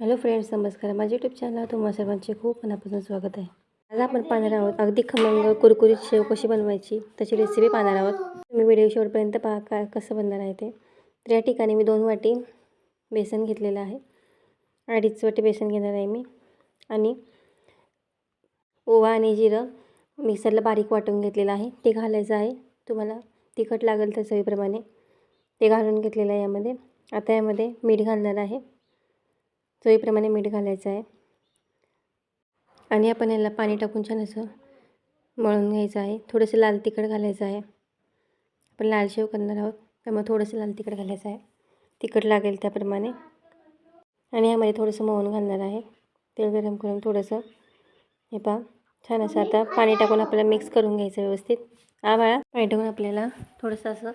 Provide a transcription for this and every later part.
Hello friends नमस्कार. माझ्या YouTube चॅनलला तुम्हा सर्वांचे खूप मनापासून स्वागत आहे. आज आपण पाहणार आहोत अगदी खमंग कुरकुरीत शेव कशी बनवायची त्याची रेसिपी पाहणार आहोत. तुम्ही व्हिडिओ शेवटपर्यंत पहा काय कसं बनणार आहे ते. तर या ठिकाणी मी दोन वाटी बेसन घेतलेलं आहे. अडीच वाटी बेसन घेणार आहे मी. आणि ओवा आणि जिरं मिक्सरला बारीक वाटून घेतलेलं आहे. ते घालायचं आहे. तुम्हाला तिखट लागेल तर चवीप्रमाणे. ते घालून घेतलेलं आहे यामध्ये. आता यामध्ये मीठ घालणार आहे. चवीप्रमाणे मीठ घालायचं आहे. आणि आपण याला पाणी टाकून छान असं मळून घ्यायचं आहे. थोडंसं लाल तिखट घालायचं आहे. आपण लाल शेव करणार आहोत. त्यामुळे थोडंसं लाल तिखट घालायचं आहे. तिखट लागेल त्याप्रमाणे. आणि यामध्ये थोडंसं मळून घालणार आहे. तेल गरम करून थोडंसं. हे पहा. छान असं आता पाणी टाकून आपल्याला मिक्स करून घ्यायचं व्यवस्थित. आवाळा पाणी टाकून आपल्याला थोडंसं असं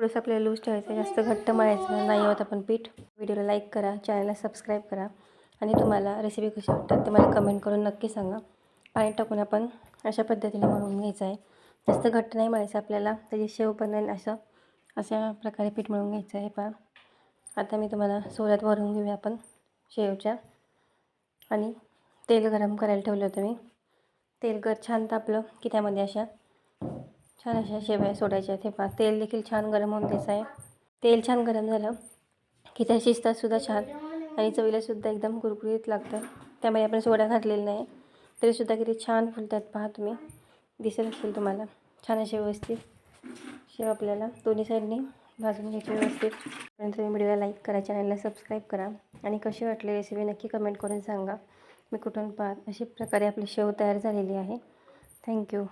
थोडंसं आपल्याला लूज ठेवायचं आहे जास्त घट्ट मळायचं नाही होत आपण पीठ. व्हिडिओला लाईक करा चॅनलला सबस्क्राईब करा. आणि तुम्हाला रेसिपी कशी वाटतात ते मला कमेंट करून नक्की सांगा. पाणी टाकून आपण अशा पद्धतीने मळून घ्यायचं आहे जास्त घट्ट नाही मळायचं आपल्याला त्याची शेव पण असं. अशा प्रकारे पीठ मळून घ्यायचं आहे पहा. आता मी तुम्हाला सोल्यात भरून घेऊया आपण शेवच्या. आणि तेल गरम करायला ठेवलं होतं मी. तेल गर छान तापलं की त्यामध्ये अशा छान अशा शेवया सोडायच्या ते हे पहा तेल देखील छान गरम होऊन द्यायचं आहे. तेल छान गरम झालं की त्या शिजतातसुद्धा छान आणि चवीलासुद्धा एकदम कुरकुरीत लागतं. त्यामध्ये आपण सोडा घातलेला नाही तरीसुद्धा किती छान फुलतात पहा तुम्ही. दिसत असेल तुम्हाला. छान असे व्यवस्थित शेव आपल्याला दोन्ही साईडने भाजून घ्यायची व्यवस्थित. आणि तुम्ही व्हिडिओला लाईक करा चॅनलला सबस्क्राईब करा आणि कशी वाटली रेसिपी नक्की कमेंट करून सांगा. मी कुठून पाहत अशा प्रकारे आपली शेव तयार झालेली आहे. थँक्यू